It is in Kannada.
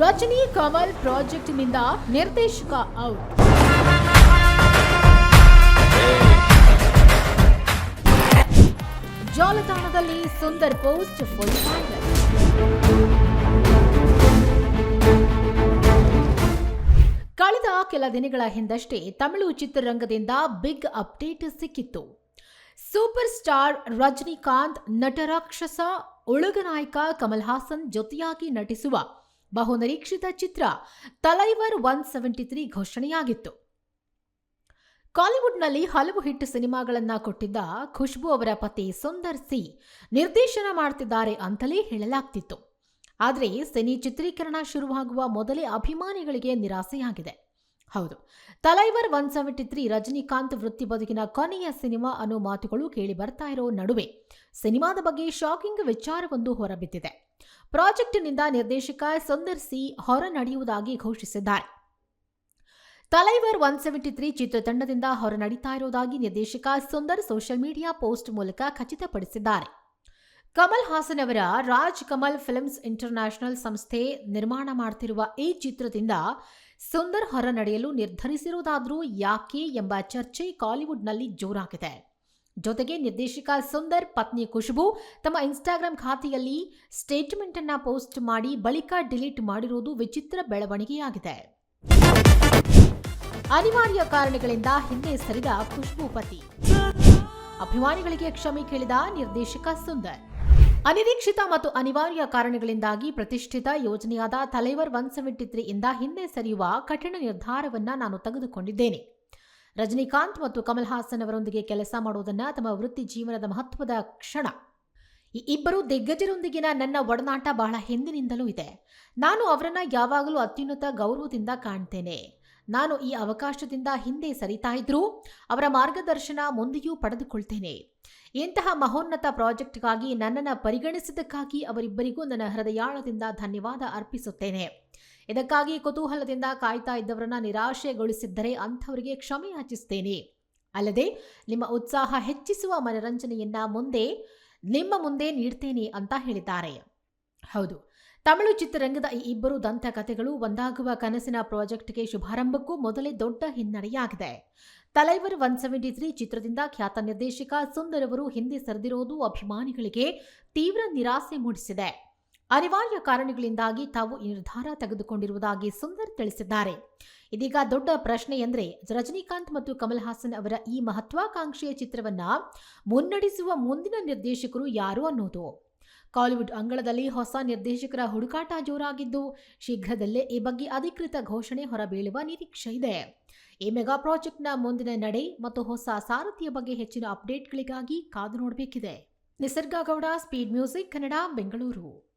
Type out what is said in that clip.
ರಜನಿ ಕಮಲ್ ಪ್ರಾಜೆಕ್ಟ್ನಿಂದ ನಿರ್ದೇಶಕ ಔಟ್. ಜಾಲತಾಣದಲ್ಲಿ ಸುಂದರ್ ಪೋಸ್ಟ್ ಫುಲ್ ಫೈನಲ್. ಕಳೆದ ಕೆಲ ದಿನಗಳ ಹಿಂದಷ್ಟೇ ತಮಿಳು ಚಿತ್ರರಂಗದಿಂದ ಬಿಗ್ ಅಪ್ಡೇಟ್ ಸಿಕ್ಕಿತ್ತು. ಸೂಪರ್ ಸ್ಟಾರ್ ರಜನಿಕಾಂತ್, ನಟರಾಕ್ಷಸ ಉಳುಗನಾಯಕ ಕಮಲ್ ಹಾಸನ್ ಜೊತೆಯಾಗಿ ನಟಿಸುವ ಬಹುನಿರೀಕ್ಷಿತ ಚಿತ್ರ ತಲೈವರ್ ಒನ್ ಸೆವೆಂಟಿ ತ್ರೀ ಘೋಷಣೆಯಾಗಿತ್ತು. ಕಾಲಿವುಡ್ನಲ್ಲಿ ಹಲವು ಹಿಟ್ ಸಿನಿಮಾಗಳನ್ನ ಕೊಟ್ಟಿದ್ದ ಖುಷ್ಬು ಅವರ ಪತಿ ಸುಂದರ್ ಸಿ ನಿರ್ದೇಶನ ಮಾಡ್ತಿದ್ದಾರೆ ಅಂತಲೇ ಹೇಳಲಾಗ್ತಿತ್ತು. ಆದರೆ ಸಿನಿ ಚಿತ್ರೀಕರಣ ಶುರುವಾಗುವ ಮೊದಲೇ ಅಭಿಮಾನಿಗಳಿಗೆ ನಿರಾಸೆಯಾಗಿದೆ. ಹೌದು, Thalaivar one seventy three Rajinikanth ವೃತ್ತಿ ಬದುಕಿನ ಕೊನೆಯ ಸಿನಿಮಾ ಅನ್ನೋ ಮಾತುಗಳು ಕೇಳಿ ಬರ್ತಾ ಇರೋ ನಡುವೆ ಸಿನಿಮಾದ ಬಗ್ಗೆ ಶಾಕಿಂಗ್ ವಿಚಾರವೊಂದು ಹೊರಬಿದ್ದಿದೆ. ಪ್ರಾಜೆಕ್ಟ್ನಿಂದ ನಿರ್ದೇಶಕ ಸುಂದರ್ ಸಿ ಹೊರ ನಡೆಯುವುದಾಗಿ ಘೋಷಿಸಿದ್ದಾರೆ. ತಲೈವರ್ ಒನ್ ಸೆವೆಂಟಿ ತ್ರೀ ಚಿತ್ರತಂಡದಿಂದ ಹೊರ ನಡೀತಾ ಇರುವುದಾಗಿ ನಿರ್ದೇಶಕ ಸುಂದರ್ ಸೋಷಿಯಲ್ ಮೀಡಿಯಾ ಪೋಸ್ಟ್ ಮೂಲಕ ಖಚಿತಪಡಿಸಿದ್ದಾರೆ. ಕಮಲ್ ಹಾಸನ್ ಅವರ ರಾಜ್ ಕಮಲ್ ಫಿಲ್ಮ್ಸ್ ಇಂಟರ್ನ್ಯಾಷನಲ್ ಸಂಸ್ಥೆ ನಿರ್ಮಾಣ ಮಾಡ್ತಿರುವ ಈ ಚಿತ್ರದಿಂದ ಸುಂದರ್ ಹೊರ ನಡೆಯಲು ನಿರ್ಧರಿಸಿರುವುದಾದರೂ ಯಾಕೆ ಎಂಬ ಚರ್ಚೆ ಕಾಲಿವುಡ್ನಲ್ಲಿ ಜೋರಾಗಿದೆ. ಜೊತೆಗೆ ನಿರ್ದೇಶಕ ಸುಂದರ್, ಪತ್ನಿ ಖುಷ್ಬು ತಮ್ಮ ಇನ್ಸ್ಟಾಗ್ರಾಂ ಖಾತೆಯಲ್ಲಿ ಸ್ಟೇಟ್ಮೆಂಟ್ ಅನ್ನ ಪೋಸ್ಟ್ ಮಾಡಿ ಬಳಿಕ ಡಿಲೀಟ್ ಮಾಡಿರುವುದು ವಿಚಿತ್ರ ಬೆಳವಣಿಗೆಯಾಗಿದೆ. ಅನಿವಾರ್ಯ ಕಾರಣಗಳಿಂದ ಹಿಂದೆ ಸರಿದ ಖುಷ್ಬು ಪತಿ. ಅಭಿಮಾನಿಗಳಿಗೆ ಕ್ಷಮೆ ಕೇಳಿದ ನಿರ್ದೇಶಕ ಸುಂದರ್. ಅನಿರೀಕ್ಷಿತ ಮತ್ತು ಅನಿವಾರ್ಯ ಕಾರಣಗಳಿಂದಾಗಿ ಪ್ರತಿಷ್ಠಿತ ಯೋಜನೆಯಾದ ತಲೈವರ್ ಒನ್ ಸೆವೆಂಟಿ ತ್ರೀ ಇಂದ ಹಿಂದೆ ಸರಿಯುವ ಕಠಿಣ ನಿರ್ಧಾರವನ್ನ ನಾನು ತೆಗೆದುಕೊಂಡಿದ್ದೇನೆ. ರಜನಿಕಾಂತ್ ಮತ್ತು ಕಮಲ್ ಹಾಸನ್ ಅವರೊಂದಿಗೆ ಕೆಲಸ ಮಾಡುವುದನ್ನು ತಮ್ಮ ವೃತ್ತಿ ಜೀವನದ ಮಹತ್ವದ ಕ್ಷಣ. ಈ ಇಬ್ಬರು ದಿಗ್ಗಜರೊಂದಿಗಿನ ನನ್ನ ಒಡನಾಟ ಬಹಳ ಹಿಂದಿನಿಂದಲೂ ಇದೆ. ನಾನು ಅವರನ್ನ ಯಾವಾಗಲೂ ಅತ್ಯುನ್ನತ ಗೌರವದಿಂದ ಕಾಣ್ತೇನೆ. ನಾನು ಈ ಅವಕಾಶದಿಂದ ಹಿಂದೆ ಸರಿತಾ ಇದ್ರೂ ಅವರ ಮಾರ್ಗದರ್ಶನ ಮುಂದೆಯೂ ಪಡೆದುಕೊಳ್ತೇನೆ. ಇಂತಹ ಮಹೋನ್ನತ ಪ್ರಾಜೆಕ್ಟ್ಗಾಗಿ ನನ್ನನ್ನು ಪರಿಗಣಿಸಿದ್ದಕ್ಕಾಗಿ ಅವರಿಬ್ಬರಿಗೂ ನನ್ನ ಹೃದಯಾಳದಿಂದ ಧನ್ಯವಾದ ಅರ್ಪಿಸುತ್ತೇನೆ. ಇದಕ್ಕಾಗಿ ಕುತೂಹಲದಿಂದ ಕಾಯ್ತಾ ಇದ್ದವರನ್ನ ನಿರಾಶೆಗೊಳಿಸಿದ್ದರೆ ಅಂಥವರಿಗೆ ಕ್ಷಮೆ ಯಾಚಿಸುತ್ತೇನೆ ಅಲ್ಲದೆ ನಿಮ್ಮ ಉತ್ಸಾಹ ಹೆಚ್ಚಿಸುವ ಮನರಂಜನೆಯನ್ನ ಮುಂದೆ, ನಿಮ್ಮ ಮುಂದೆ ನೀಡ್ತೇನೆ ಅಂತ ಹೇಳಿದ್ದಾರೆ. ಹೌದು, ತಮಿಳು ಚಿತ್ರರಂಗದ ಈ ಇಬ್ಬರು ದಂತಕಥೆಗಳು ಒಂದಾಗುವ ಕನಸಿನ ಪ್ರಾಜೆಕ್ಟ್ಗೆ ಶುಭಾರಂಭಕ್ಕೂ ಮೊದಲೇ ದೊಡ್ಡ ಹಿನ್ನಡೆಯಾಗಿದೆ. ತಲೈವರ್ ಒನ್ ಸೆವೆಂಟಿ ತ್ರೀ ಚಿತ್ರದಿಂದ ಖ್ಯಾತ ನಿರ್ದೇಶಕ ಸುಂದರ್ ಅವರು ಹಿಂದೆ ಸರಿದಿರೋದು ಅಭಿಮಾನಿಗಳಿಗೆ ತೀವ್ರ ನಿರಾಸೆ ಮೂಡಿಸಿದೆ. ಅನಿವಾರ್ಯ ಕಾರಣಗಳಿಂದಾಗಿ ತಾವು ಈ ನಿರ್ಧಾರ ತೆಗೆದುಕೊಂಡಿರುವುದಾಗಿ ಸುಂದರ್ ತಿಳಿಸಿದ್ದಾರೆ. ಇದೀಗ ದೊಡ್ಡ ಪ್ರಶ್ನೆ ಎಂದರೆ ರಜನಿಕಾಂತ್ ಮತ್ತು ಕಮಲ್ ಹಾಸನ್ ಅವರ ಈ ಮಹತ್ವಾಕಾಂಕ್ಷೆಯ ಚಿತ್ರವನ್ನ ಮುನ್ನಡೆಸುವ ಮುಂದಿನ ನಿರ್ದೇಶಕರು ಯಾರು ಅನ್ನೋದು. ಕಾಲಿವುಡ್ ಅಂಗಳದಲ್ಲಿ ಹೊಸ ನಿರ್ದೇಶಕರ ಹುಡುಕಾಟ ಜೋರಾಗಿದ್ದು ಶೀಘ್ರದಲ್ಲೇ ಈ ಬಗ್ಗೆ ಅಧಿಕೃತ ಘೋಷಣೆ ಹೊರಬೀಳುವ ನಿರೀಕ್ಷೆ ಇದೆ. ಈ ಮೆಗಾ ಪ್ರಾಜೆಕ್ಟ್ನ ಮುಂದಿನ ನಡೆ ಮತ್ತು ಹೊಸ ಸಾರಥಿಯ ಬಗ್ಗೆ ಹೆಚ್ಚಿನ ಅಪ್ಡೇಟ್ಗಳಿಗಾಗಿ ಕಾದು ನೋಡಬೇಕಿದೆ. Nisarga Gowda, speed music, Kannada, Bengaluru.